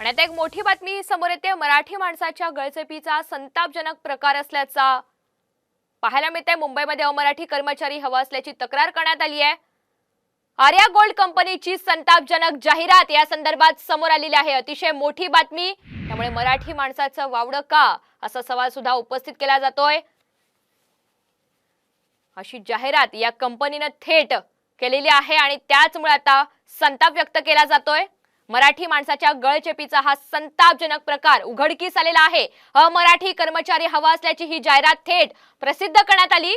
आणि आता एक मोठी बातमी समोर येते. मराठी माणसाच्या गळचेपीचा संतापजनक प्रकार असल्याचा पाहायला मिळतंय. मुंबईमध्ये अमराठी कर्मचारी हवा असल्याची तक्रार करण्यात आली आहे. आर्या गोल्ड कंपनीची संतापजनक जाहिरात या संदर्भात समोर आलेली आहे. अतिशय मोठी बातमी. त्यामुळे मराठी माणसाचं वावडं का? असा सवाल सुद्धा उपस्थित केला जातोय. अशी जाहिरात या कंपनीनं थेट केलेली आहे आणि त्याचमुळे आता संताप व्यक्त केला जातोय. मराठी माणसाच्या गळचेपीचा हा संतापजनक प्रकार उघडकीस आलेला आहे. अमराठी कर्मचारी हवा असल्याची ही जाहिरात थेट प्रसिद्ध करण्यात आली.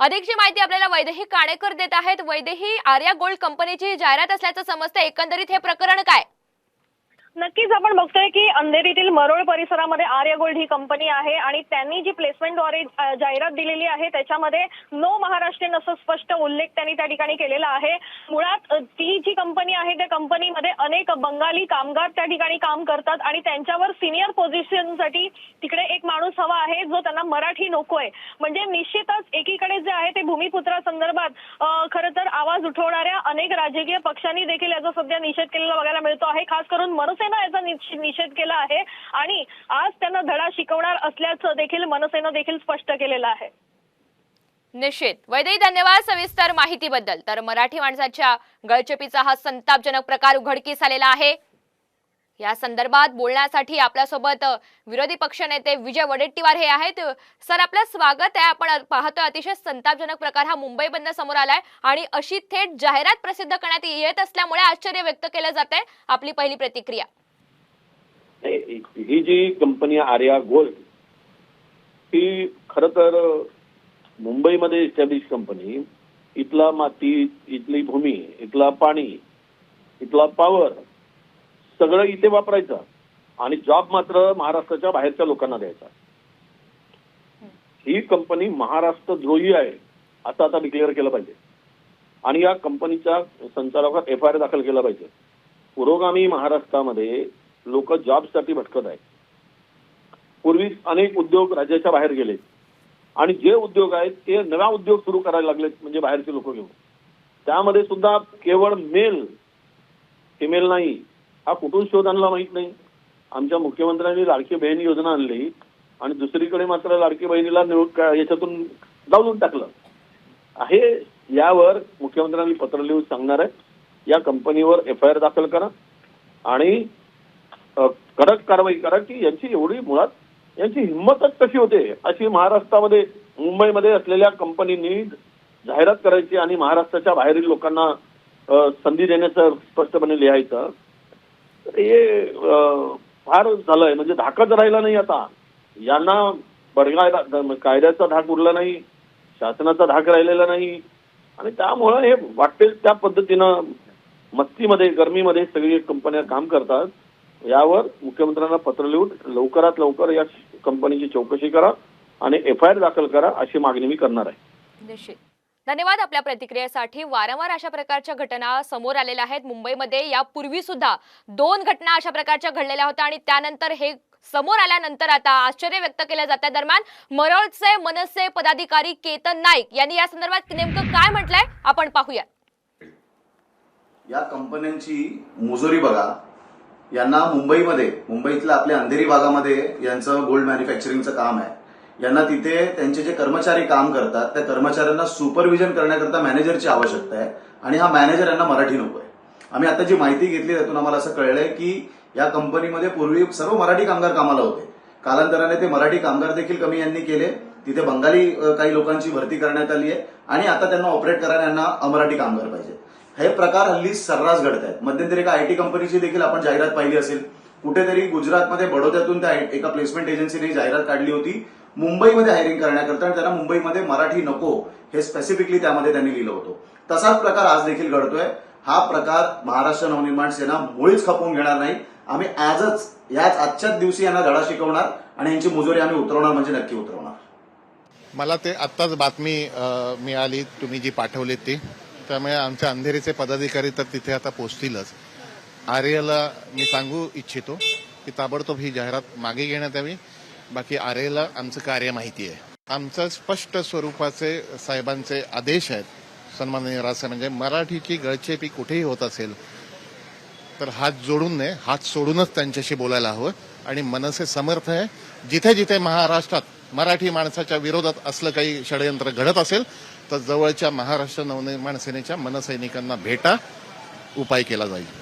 अधिकची माहिती आपल्याला वैदेही काणेकर देत आहेत. वैदेही आर्या गोल्ड कंपनीची जाहिरात असल्याचं समजतं. एकंदरीत हे प्रकरण काय? नक्कीच आपण बघतोय की अंधेरीतील मरोळ परिसरामध्ये आर्य गोल्ड ही कंपनी आहे आणि त्यांनी जी प्लेसमेंटद्वारे जाहिरात दिलेली आहे त्याच्यामध्ये नो महाराष्ट्रीयन असं स्पष्ट उल्लेख त्यांनी त्या ठिकाणी केलेला आहे. मुळात ती जी कंपनी आहे त्या कंपनीमध्ये अनेक बंगाली कामगार त्या ठिकाणी काम करतात आणि त्यांच्यावर सिनियर पोझिशनसाठी तिकडे एक माणूस हवा आहे जो त्यांना मराठी नकोय. म्हणजे निश्चितच एकीकडे जे आहे ते भूमिपुत्रा संदर्भात खरं तर आवाज उठवणाऱ्या अनेक राजकीय पक्षांनी देखील याचा सध्या निषेध केलेला बघायला मिळतो आहे. खास करून मनसेनं याचा निषेध केला आहे आणि आज त्यांना धडा शिकवणार असल्याचं देखील मनसेनं देखील स्पष्ट केलेलं आहे. निश्चित वैदई धन्यवाद सविस्तर माहितीबद्दल. तर मराठी माणसाच्या गळचेपीचा हा संतापजनक प्रकार उघडकीस आलेला आहे. या संदर्भात बोलण्यासाठी आपल्यासोबत विरोधी पक्षनेते विजय वडेट्टीवार हे आहेत. सर आपलं स्वागत आहे. आपण पाहतोय अतिशय संतापजनक प्रकार हा मुंबई बंद समोर आलाय आणि अशी थेट जाहिरात प्रसिद्ध करण्यात येत असल्यामुळे आश्चर्य व्यक्त केलं जात आहे आपली पहिली प्रतिक्रिया. ही जी कंपनी आर्या गोल्ड ही खर तर मुंबईमध्ये इस्टॅब्लिश कंपनी इथला माती इथली भूमी इथला पाणी इथला पॉवर सगळं इथे वापरायचं आणि जॉब मात्र महाराष्ट्राच्या बाहेरच्या लोकांना द्यायचा. ही कंपनी महाराष्ट्र द्रोही आहे असं आता डिक्लेअर केलं पाहिजे. आणि या कंपनीच्या संचालकात एफ आय आर दाखल केला पाहिजे. पुरोगामी महाराष्ट्रामध्ये लोक जॉबसाठी भटकत आहेत. पूर्वी अनेक उद्योग राज्याच्या बाहेर गेले. आणि जे उद्योग आहेत ते नवा उद्योग सुरू करायला लागलेत म्हणजे बाहेरचे लोक घेऊन. त्यामध्ये सुद्धा केवळ मेल फिमेल नाही हा कुठून शोध आणला माहीत नाही. आमच्या मुख्यमंत्र्यांनी लाडकी बहीण योजना आणली आणि दुसरीकडे मात्र लाडकी बहिणीला निवड याच्यातून डावलून टाकलं. आहे यावर मुख्यमंत्र्यांनी पत्र लिहून सांगणार आहे. या कंपनीवर एफ आय आर दाखल करा आणि कडक कारवाई करा की यांची एवढी मुळात यांची हिंमतच कशी होते? अशी महाराष्ट्रामध्ये मुंबईमध्ये असलेल्या कंपनींनी जाहिरात करायची आणि महाराष्ट्राच्या बाहेरील लोकांना संधी देण्याचं स्पष्टपणे लिहायचं. हे फार झालंय. म्हणजे धाकच राहिला नाही आता. यांना बडगायला कायद्याचा धाक उरला नाही शासनाचा धाक राहिलेला नाही. आणि त्यामुळं हे वाटेल त्या पद्धतीनं मस्तीमध्ये गरमीमध्ये सगळी कंपन्या काम करतात. यावर मुख्यमंत्र्यांना पत्र लिहून लवकरात लवकर या कंपनीची चौकशी करा आणि एफ आय आर दाखल करा अशी मागणी मी करणार आहे. निश्चित. धन्यवाद आपल्या प्रतिक्रियेसाठी. वारंवार अशा प्रकारच्या घटना समोर आलेल्या आहेत. मुंबईमध्ये यापूर्वी सुद्धा दोन घटना अशा प्रकारच्या घडलेल्या होत्या आणि त्यानंतर हे समोर आल्यानंतर आता आश्चर्य व्यक्त केलं जात आहे दरम्यान मरळचे मनसे पदाधिकारी केतन नाईक यांनी या संदर्भात नेमकं काय म्हटलंय आपण पाहूया या कंपन्यांची मुजोरी बघा. यांना मुंबईमध्ये मुंबईतल्या आपल्या अंधेरी भागामध्ये यांचं गोल्ड मॅन्युफॅक्चरिंगचं काम आहे. यांना तिथे त्यांचे जे कर्मचारी काम करतात त्या कर्मचाऱ्यांना सुपरविजन करण्याकरता मॅनेजरची आवश्यकता आहे आणि हा मॅनेजर यांना मराठी नको आहे. आम्ही आता जी माहिती घेतली त्यातून आम्हाला असं कळलंय की या कंपनीमध्ये पूर्वी सर्व मराठी कामगार कामाला होते. कालांतराने ते मराठी कामगार देखील कमी यांनी केले. तिथे बंगाली काही लोकांची भरती करण्यात आली आहे आणि आता त्यांना ऑपरेट करायला यांना अमराठी कामगार पाहिजे हे प्रकार हल्ली सर्रास घडत आहेत मध्यंतरी एका आयटी कंपनीची देखील आपण जाहिरात पाहिली असेल. कुठेतरी गुजरातमध्ये बडोद्यातून त्या एका प्लेसमेंट एजन्सीने जाहिरात काढली होती. मुंबईमध्ये हायरिंग करण्याकरता आणि त्यांना मुंबईमध्ये मराठी नको हे स्पेसिफिकली त्यामध्ये त्यांनी लिहिलं होतं. तसाच प्रकार आज देखील घडतोय. हा प्रकार महाराष्ट्र नवनिर्माण सेना मुळीच खपवून घेणार नाही. आम्ही आजच याच आजच्याच दिवशी यांना धडा शिकवणार आणि यांची मुजोरी आम्ही उतरवणार म्हणजे नक्की उतरवणार. मला ते आत्ताच बातमी मिळाली तुम्ही जी पाठवली ती. त्यामुळे आमच्या अंधेरीचे पदाधिकारी तर तिथे आता पोचतीलच. आर्यला मी सांगू इच्छितो की ताबडतोब ही जाहिरात मागे घेण्यात यावी. बाकी आर्यला आमचं कार्य माहिती आहे. आमचं स्पष्ट स्वरूपाचे साहेबांचे आदेश आहेत. सन्माननीय रासे म्हणजे मराठीची गळचेपी कुठेही होत असेल तर हात जोडून नये. हात सोडूनच त्यांच्याशी बोलायला हवं. आणि मनसे समर्थ आहे. जिथे जिथे महाराष्ट्रात मराठी माणसाच्या विरोधात असलं काही षडयंत्र घडत असेल तर जवळच्या महाराष्ट्र नवनिर्माण सेनेच्या मनसैनिकांना भेटा उपाय केला जाईल.